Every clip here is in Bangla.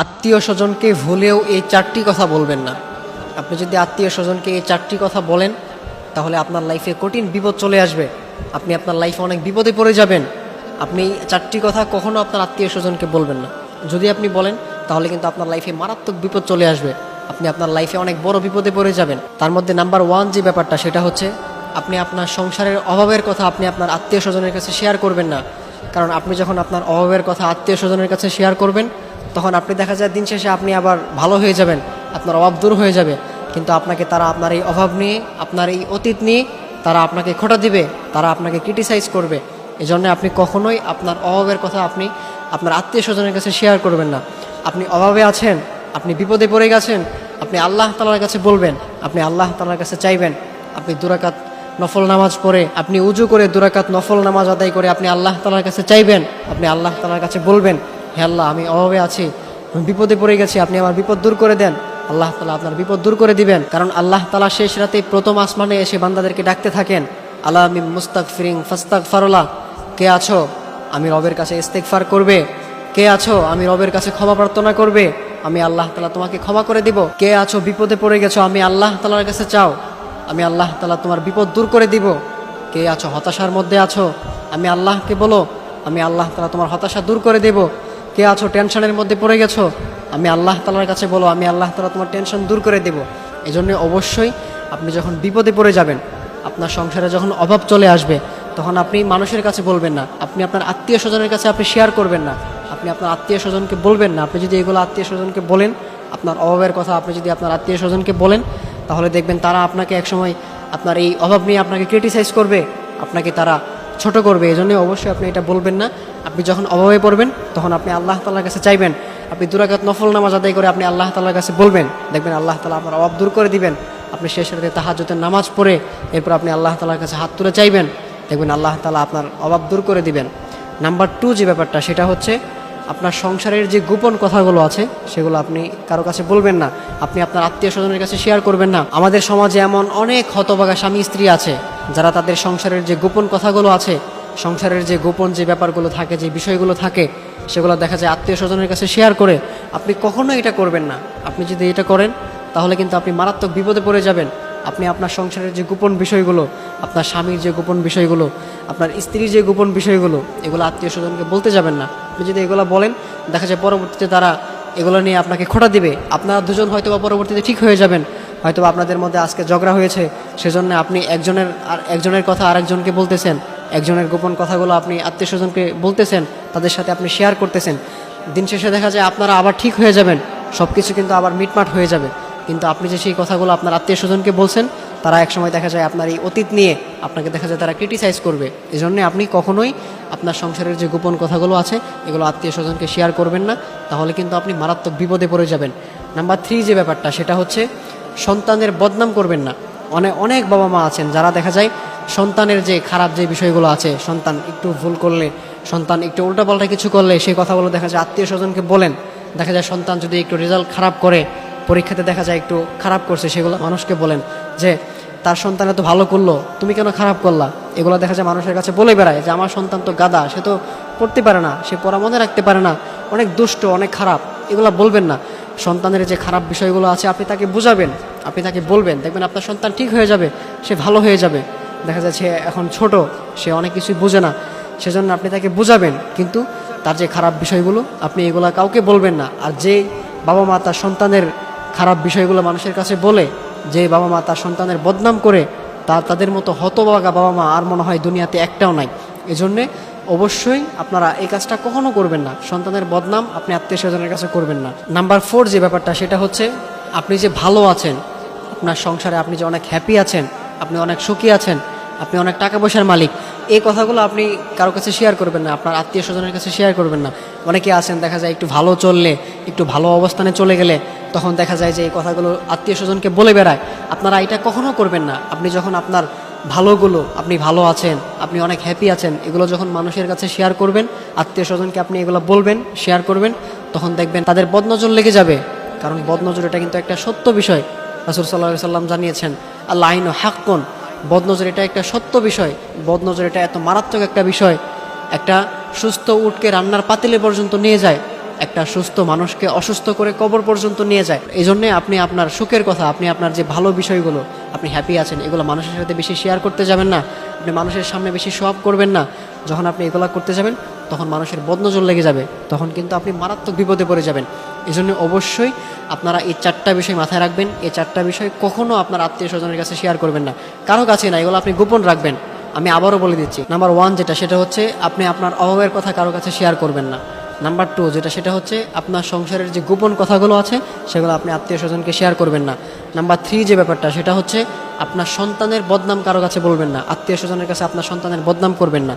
আত্মীয় স্বজনকে ভুলেও এই চারটি কথা বলবেন না। আপনি যদি আত্মীয় স্বজনকে এই চারটি কথা বলেন, তাহলে আপনার লাইফে কঠিন বিপদ চলে আসবে। আপনি আপনার লাইফে অনেক বিপদে পড়ে যাবেন। আপনি চারটি কথা কখনো আপনার আত্মীয় স্বজনকে বলবেন না। যদি আপনি বলেন, তাহলে কিন্তু আপনার লাইফে মারাত্মক বিপদ চলে আসবে। আপনি আপনার লাইফে অনেক বড় বিপদে পড়ে যাবেন। তার মধ্যে নাম্বার ওয়ান যে ব্যাপারটা, সেটা হচ্ছে, আপনি আপনার সংসারের অভাবের কথা আপনি আপনার আত্মীয় স্বজনের কাছে শেয়ার করবেন না। কারণ আপনি যখন আপনার অভাবের কথা আত্মীয় স্বজনের কাছে শেয়ার করবেন তখন আপনি দেখা যায় দিন শেষে আপনি আবার ভালো হয়ে যাবেন, আপনার অভাব দূর হয়ে যাবে। কিন্তু আপনাকে তারা আপনার এই অভাব নিয়ে, আপনার এই অতীত নিয়ে তারা আপনাকে খোটা দিবে, তারা আপনাকে ক্রিটিসাইজ করবে। এই জন্য আপনি কখনোই আপনার অভাবের কথা আপনি আপনার আত্মীয় স্বজনের কাছে শেয়ার করবেন না। আপনি অভাবে আছেন, আপনি বিপদে পড়ে গেছেন, আপনি আল্লাহ তালার কাছে বলবেন, আপনি আল্লাহ তালার কাছে চাইবেন, আপনি দুরাকাত নফল নামাজ পড়ে, আপনি উজু করে দুরাকাত নফল নামাজ আদায় করে আপনি আল্লাহ তালার কাছে চাইবেন, আপনি আল্লাহ তালার কাছে বলবেন। হে আল্লাহ, আমি অভাবে আছি, আমি বিপদে পড়ে গেছি, আপনি আমার বিপদ দূর করে দেন। আল্লাহ তালা আপনার বিপদ দূর করে দিবেন, কারণ আল্লাহ তালা শেষ রাতে প্রথম আসমানে এসে বান্দাদেরকে ডাকতে থাকেন। আল্লাহ আমি মুস্তাক ফিরিং ফাস্তাক ফারোলা কে আছো? আমি রবের কাছে ইস্তেকফার করবে। কে আছো? আমি রবের কাছে ক্ষমা প্রার্থনা করবে। আমি আল্লাহ তালা তোমাকে ক্ষমা করে দিব। কে আছো? বিপদে পড়ে গেছো, আমি আল্লাহ তালার কাছে চাও। আমি আল্লাহ তালা তোমার বিপদ দূর করে দিব। কে আছো? হতাশার মধ্যে আছো। আমি আল্লাহকে বলো, আমি আল্লাহ তালা তোমার হতাশা দূর করে দেব। কে আছো? টেনশনের মধ্যে পড়ে গেছো? আমি আল্লাহ তালার কাছে বলো, আমি আল্লাহ তালা তোমার টেনশন দূর করে দেব। এই জন্য অবশ্যই আপনি যখন বিপদে পড়ে যাবেন, আপনার সংসারে যখন অভাব চলে আসবে, তখন আপনি মানুষের কাছে বলবেন না। আপনি আপনার আত্মীয় স্বজনের কাছে আপনি শেয়ার করবেন না। আপনি আপনার আত্মীয় স্বজনকে বলবেন না। আপনি যদি এগুলো আত্মীয় স্বজনকে বলেন, আপনার অভাবের কথা আপনি যদি আপনার আত্মীয় স্বজনকে বলেন, তাহলে দেখবেন তারা আপনাকে একসময় আপনার এই অভাব নিয়ে আপনাকে ক্রিটিসাইজ করবে। আপনাকে তারা ছোট করবে এই জন্য অবশ্যই আপনি এটা বলবেন না। আপনি যখন অভাবে পড়বেন, তখন আপনি আল্লাহ তালার কাছে চাইবেন। আপনি দুরাকাত নফল নামাজ আদায় করে আপনি আল্লাহ তালার কাছে বলবেন, দেখবেন আল্লাহ তালা আপনার অভাব দূর করে দিবেন। আপনি শেষ রাতে তাহাজতের নামাজ পড়ে এরপর আপনি আল্লাহ তালার কাছে হাত তুলে চাইবেন, দেখবেন আল্লাহ তালা আপনার অভাব দূর করে দিবেন। নাম্বার টু যে ব্যাপারটা, সেটা হচ্ছে আপনার সংসারের যে গোপন কথাগুলো আছে, সেগুলো আপনি কারও কাছে বলবেন না। আপনি আপনার আত্মীয় স্বজনের কাছে শেয়ার করবেন না। আমাদের সমাজে এমন অনেক হতবাগা স্বামী স্ত্রী আছে যারা তাদের সংসারের যে গোপন কথাগুলো আছে, সংসারের যে গোপন যে ব্যাপারগুলো থাকে, যে বিষয়গুলো থাকে, সেগুলো দেখা যায় আত্মীয় স্বজনের কাছে শেয়ার করে, আপনি কখনোই এটা করবেন না। আপনি যদি এটা করেন, তাহলে কিন্তু আপনি মারাত্মক বিপদে পড়ে যাবেন। আপনি আপনার সংসারের যে গোপন বিষয়গুলো, আপনার স্বামীর যে গোপন বিষয়গুলো, আপনার স্ত্রীর যে গোপন বিষয়গুলো, এগুলো আত্মীয় স্বজনকে বলতে যাবেন না। আপনি যদি এগুলো বলেন, দেখা যায় পরবর্তীতে তারা এগুলো নিয়ে আপনাকে খোটা দিবে। আপনারা দুজন হয়তো বা পরবর্তীতে ঠিক হয়ে যাবেন। হয়তো আপনাদের মধ্যে আজকে ঝগড়া হয়েছে সেজন্য আপনি একজনের আর একজনের কথা আরেকজনকে বলতেছেন, একজনের গোপন কথাগুলো আপনি আত্মীয় স্বজনকে বলতেছেন, তাদের সাথে আপনি শেয়ার করতেছেন। দিন শেষে দেখা যায় আপনারা আবার ঠিক হয়ে যাবেন সব কিছু কিন্তু আবার মিটমাট হয়ে যাবে। কিন্তু আপনি যে সেই কথাগুলো আপনার আত্মীয় স্বজনকে বলছেন, তারা একসময় দেখা যায় আপনার এই অতীত নিয়ে আপনাকে দেখা যায় তারা ক্রিটিসাইজ করবে। এই জন্যে আপনি কখনোই আপনার সংসারের যে গোপন কথাগুলো আছে, এগুলো আত্মীয় স্বজনকে শেয়ার করবেন না। তাহলে কিন্তু আপনি মারাত্মক বিপদে পড়ে যাবেন। নাম্বার থ্রি যে ব্যাপারটা, সেটা হচ্ছে সন্তানের বদনাম করবেন না। অনেক অনেক বাবা মা আছেন যারা দেখা যায় সন্তানের যে খারাপ যে বিষয়গুলো আছে, সন্তান একটু ভুল করলে, সন্তান একটু উল্টাপাল্টা কিছু করলে সেই কথাগুলো দেখা যায় আত্মীয় স্বজনকে বলেন। দেখা যায় সন্তান যদি একটু রেজাল্ট খারাপ করে, পরীক্ষাতে দেখা যায় একটু খারাপ করছে, সেগুলো মানুষকে বলেন যে, তার সন্তান এত ভালো করল, তুমি কেন খারাপ করলা? এগুলো দেখা যায় মানুষের কাছে বলে বেড়ায় যে, আমার সন্তান তো গাদা সে তো পড়তে পারে না, সে পড়া মনে রাখতে পারে না, অনেক দুষ্ট, অনেক খারাপ। এগুলো বলবেন না। সন্তানের যে খারাপ বিষয়গুলো আছে, আপনি তাকে বুঝাবেন। আপনি তাকে বলবেন, দেখবেন আপনার সন্তান ঠিক হয়ে যাবে, সে ভালো হয়ে যাবে। দেখা যাচ্ছে এখন ছোট, সে অনেক কিছুই বোঝে না, সেজন্য আপনি তাকে বোঝাবেন। কিন্তু তার যে খারাপ বিষয়গুলো, আপনি এগুলো কাউকে বলবেন না। আর যে বাবা মা তার সন্তানের খারাপ বিষয়গুলো মানুষের কাছে বলে, যে বাবা মা তার সন্তানের বদনাম করে, তা তাদের মতো হতবাগা বাবা মা আর মনে হয় দুনিয়াতে একটাও নাই। এজন্যে অবশ্যই আপনারা এই কাজটা কখনো করবেন না। সন্তানের বদনাম আপনি আত্মীয় স্বজনের কাছে করবেন না। নাম্বার ফোর যে ব্যাপারটা, সেটা হচ্ছে আপনি যে ভালো আছেন, আপনার সংসারে আপনি যে অনেক হ্যাপি আছেন, আপনি অনেক সুখী আছেন, আপনি অনেক টাকা পয়সার মালিক, এই কথাগুলো আপনি কারও কাছে শেয়ার করবেন না, আপনার আত্মীয় স্বজনের কাছে শেয়ার করবেন না। অনেকে আছেন, দেখা যায় একটু ভালো চললে, একটু ভালো অবস্থানে চলে গেলে, তখন দেখা যায় যে এই কথাগুলো আত্মীয় স্বজনকে বলে বেড়ায়। আপনারা এটা কখনো করবেন না। আপনি যখন আপনার ভালোগুলো, আপনি ভালো আছেন, আপনি অনেক হ্যাপি আছেন, এগুলো যখন মানুষের কাছে শেয়ার করবেন, আত্মীয় স্বজনকে আপনি এগুলো বলবেন শেয়ার করবেন, তখন দেখবেন তাদের বদনজর লেগে যাবে। কারণ বদনজর এটা কিন্তু একটা সত্য বিষয়। রাসুল সাল্লাহ সাল্লাম জানিয়েছেন আল্লাহ আইন হাক্কন। বদনজর এটা একটা সত্য বিষয়। বদনজর এটা এত মারাত্মক একটা বিষয়। একটা সুস্থ উটকে রান্নার পাতিলে পর্যন্ত নিয়ে যায়, একটা সুস্থ মানুষকে অসুস্থ করে কবর পর্যন্ত নিয়ে যায়। এই জন্যে আপনি আপনার সুখের কথা, আপনি আপনার যে ভালো বিষয়গুলো, আপনি হ্যাপি আছেন, এগুলো মানুষের সাথে বেশি শেয়ার করতে যাবেন না। আপনি মানুষের সামনে বেশি শো করবেন না। যখন আপনি এগুলো করতে যাবেন তখন মানুষের বদনজর লেগে যাবে। তখন কিন্তু আপনি মারাত্মক বিপদে পড়ে যাবেন। এই জন্য অবশ্যই আপনারা এই চারটা বিষয় মাথায় রাখবেন। এই চারটা বিষয় কখনো আপনার আত্মীয় স্বজনের কাছে শেয়ার করবেন না। কারও কাছে না, এগুলো আপনি গোপন রাখবেন। আমি আবারও বলে দিচ্ছি নাম্বার ওয়ান যেটা, সেটা হচ্ছে আপনি আপনার অভাবের কথা কারও কাছে শেয়ার করবেন না। নাম্বার টু যেটা, সেটা হচ্ছে আপনার সংসারের যে গোপন কথাগুলো আছে, সেগুলো আপনি আত্মীয় স্বজনকে শেয়ার করবেন না। নাম্বার থ্রি যে ব্যাপারটা, সেটা হচ্ছে আপনার সন্তানের বদনাম কারও কাছে বলবেন না। আত্মীয় স্বজনের কাছে আপনার সন্তানের বদনাম করবেন না।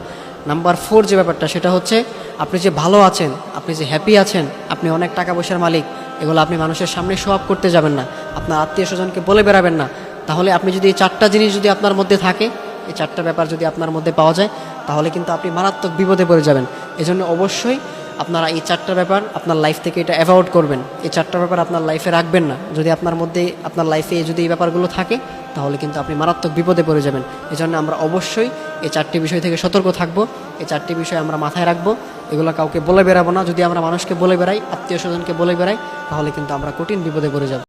নাম্বার ফোর যে ব্যাপারটা, সেটা হচ্ছে আপনি যে ভালো আছেন, আপনি যে হ্যাপি আছেন, আপনি অনেক টাকা পয়সার মালিক, এগুলো আপনি মানুষের সামনে শো আপ করতে যাবেন না। আপনার আত্মীয় স্বজনকে বলে বেড়াবেন না। তাহলে আপনি যদি এই চারটা জিনিস যদি আপনার মধ্যে থাকে, এই চারটা ব্যাপার যদি আপনার মধ্যে পাওয়া যায়, তাহলে কিন্তু আপনি মারাত্মক বিপদে পড়ে যাবেন। এজন্য অবশ্যই আপনারা এই চারটা ব্যাপার আপনার লাইফ থেকে এটা অ্যাভয়েড করবেন। এই চারটা ব্যাপার আপনার লাইফে রাখবেন না। যদি আপনার মধ্যে, আপনার লাইফে যদি এই ব্যাপারগুলো থাকে, তাহলে কিন্তু আপনি মারাত্মক বিপদে পড়ে যাবেন। এজন্য আমরা অবশ্যই এই চারটি বিষয় থেকে সতর্ক থাকব। এই চারটি বিষয় আমরা মাথায় রাখব। এগুলো কাউকে বলে বেড়াবো না। যদি আমরা মানুষকে বলে বেড়াই, আত্মীয় স্বজনকে বলে বেড়াই, তাহলে কিন্তু আমরা কঠিন বিপদে পড়ে যাব।